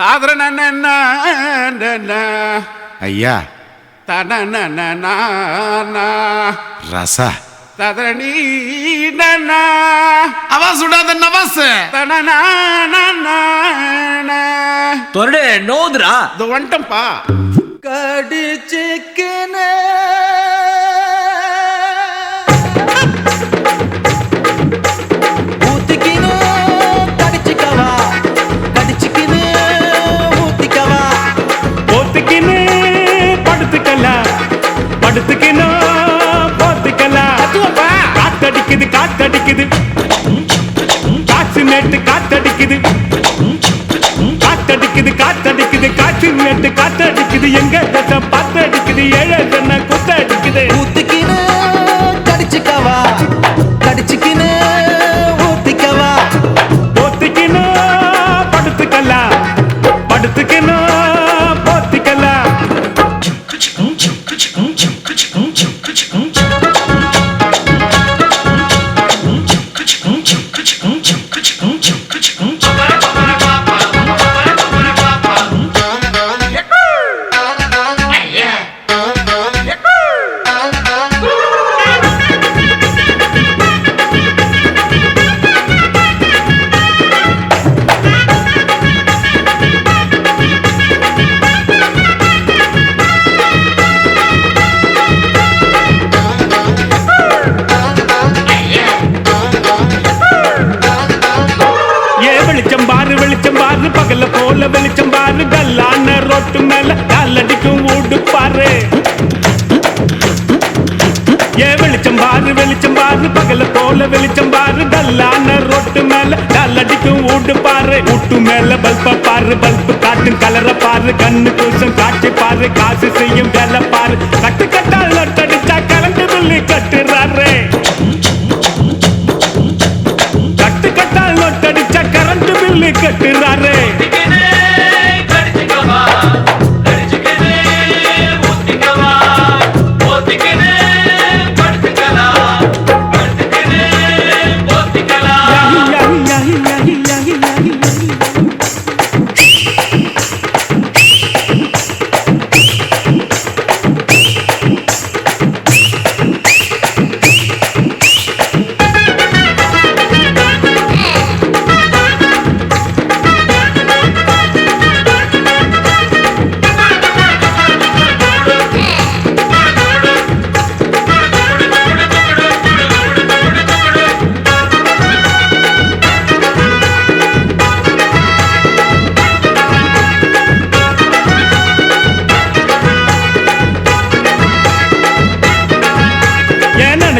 தாதர ஐயா. ரசா. ததரணி அவா சுடாத நவாஸ் தொரடு நோதுரா. இது வந்துட்டம்பா கடிச்சிக்கின. பகல போல வெளிச்சம் பாரு கல்லான ரோட்டு மேல காலடிக்கும் ஊடு பாரு. ஏ வெளிச்சம் பாரு வெளிச்சம் பாரு பகல போல வெளிச்சம் பாரு கல்லான ரோட்டு மேல காலடிக்கும் ஊடு பாரு. ஊட்டு மேல பல்ப பாரு பல்பு காட்டும் கலர பாரு கண்ணு கூசம் காட்சி பாரு காசு செய்யும் வேலை பாரு. கட்டு கட்டால்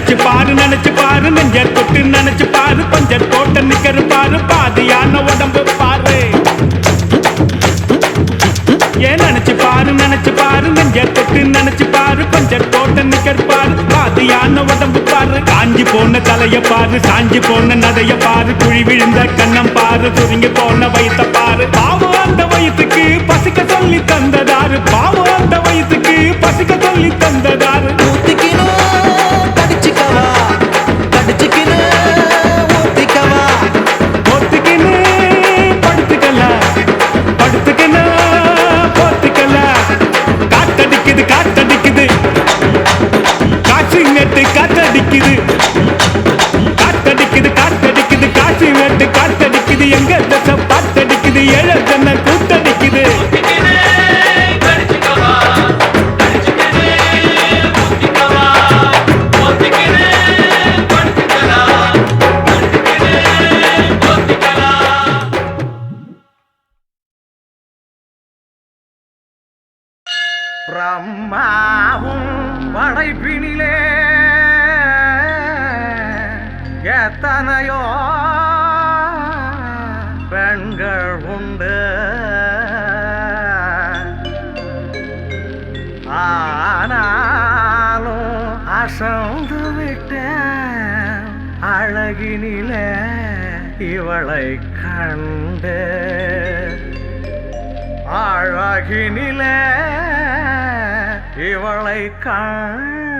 நினைச்சு பாரு நினைச்சு பாரு நெஞ்ச தொட்டு நினைச்சு பாரு பஞ்சர் போட்ட நிக்கரு பாரு பாதியான உடம்பு பாரு. ஏன் நினைச்சு பாரு நினைச்சு பாரு நெஞ்ச தொட்டு நினைச்சு பாரு பஞ்சர் போட்ட நிக்கர் பாரு பாதியான உடம்பு பாரு. காஞ்சி போன தலைய பாரு சாஞ்சி போன நதைய பாரு குழி விழுந்த கண்ணம் பாரு சுருங்கி போன வயித்த பாரு. பாவம் அந்த வயிற்றுக்கு பசிக்க சொல்லி தந்ததாரு. பாவம் படைப்பினிலே எத்தனையோ பெண்கள் உண்டு. ஆனாலும் அசந்து விட்டேன் அழகினிலே இவளை கண்டு. அழகினிலே இவளை கண்டு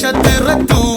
പക്ഷത്തിറത്തു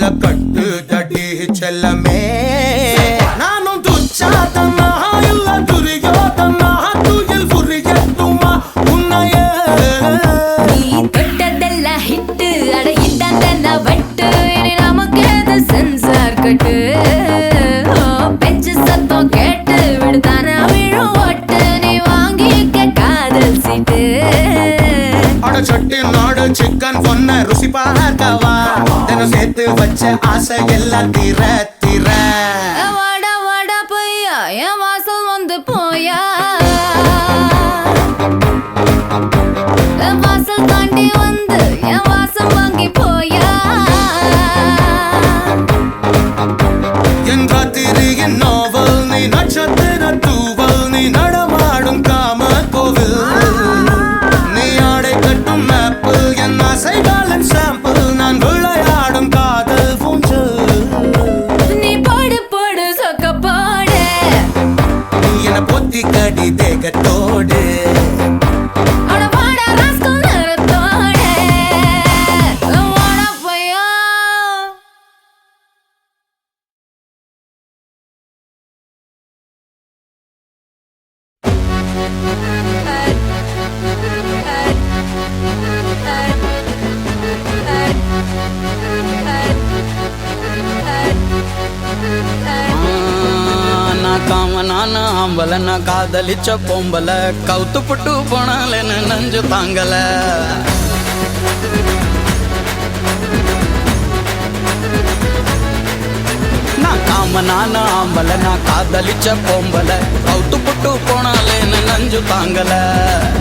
la carta. வச்ச ஆசை எல்லாம் திற திற வாடா வாடா பையா என் வாசல் வந்து போயா. வாசல் தாண்டி வந்து ஆம்பல நான் காதலிச்ச பொம்பல கவுத்து புட்டு போனால் என்ன நஞ்சு தாங்கல. நான் காம நான ஆம்பல நான் காதலிச்ச பொம்பல கவுத்து புட்டு போனாலே என்ன நஞ்சு தாங்கல.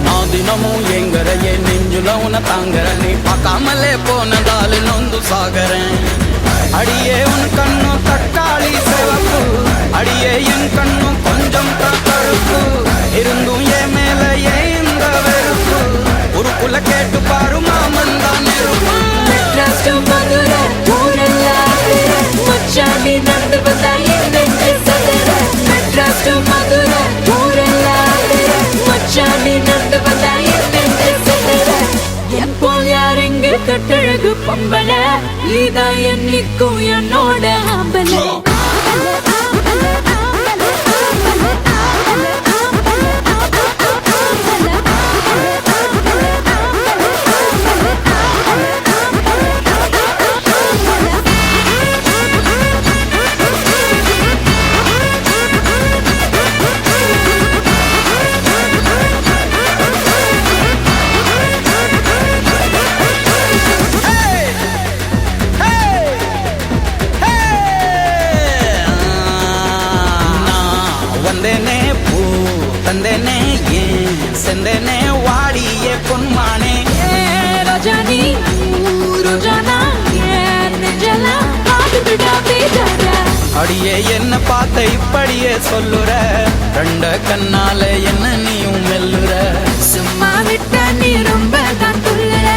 நான் தினமும் எங்கற என் நெஞ்சுல உன தாங்கற நீ பார்க்காமலே போனதால நொந்து சாகரேன் அடியே உன் கண்ணு தக்காளி சிவப்பு. அடியே என் கண்ணு கொஞ்சம் கருப்பு. இருந்தும் என் மேல ஏந்த வெறுப்பு. ஒரு குல கேட்டு பாரு மாமன் தான் இருப்பு என்னைக்கும் என்னோட ஆம்பல செந்தேனே வாடிய பொன்மானே. ரஜானி ரோஜானா அடியே என்ன பார்த்த இப்படியே சொல்லுற. ரெண்ட கண்ணால என்ன நீயும் மெல்லுற. சும்மா விட்ட நீ ரொம்ப தான் துள்ளுற.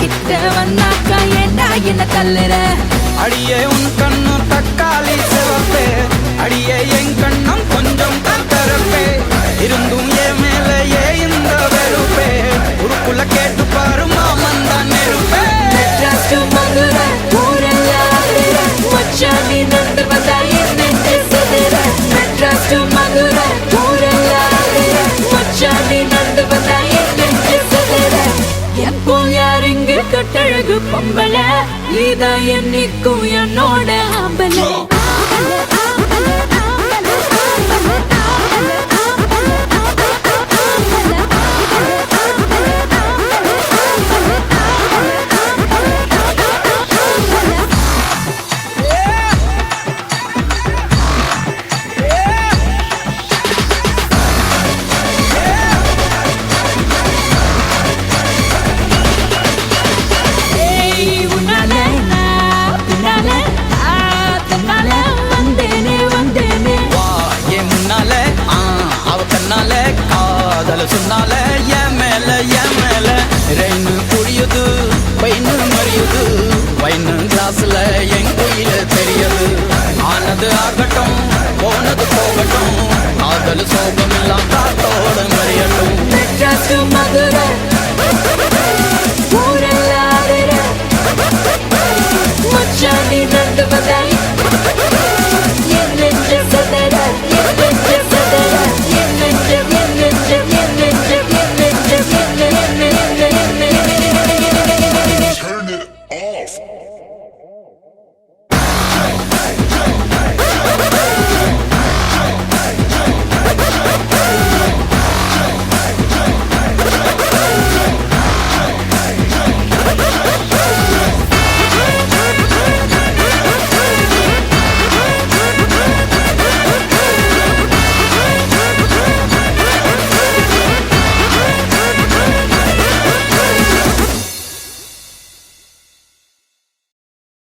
கிட்ட வந்தாக்கா ஏண்டா என்ன தள்ளுற? அடியே உன் கண்ணு தக்காளி சிவப்பே. அடியே என் கண்ணம் பொம்பள நீதான் என்னைக்கும் என்னோட சொன்னால என் மேல என் மேல ரெயின் புழியுது பெயின் மறியுது. வைன் கிளாஸ்ல என் குயில தெரியுது. ஆனது ஆகட்டும் போனது போகட்டும். காதல் சோகமெல்லாம் காத்தோட மறியட்டும். மதுரை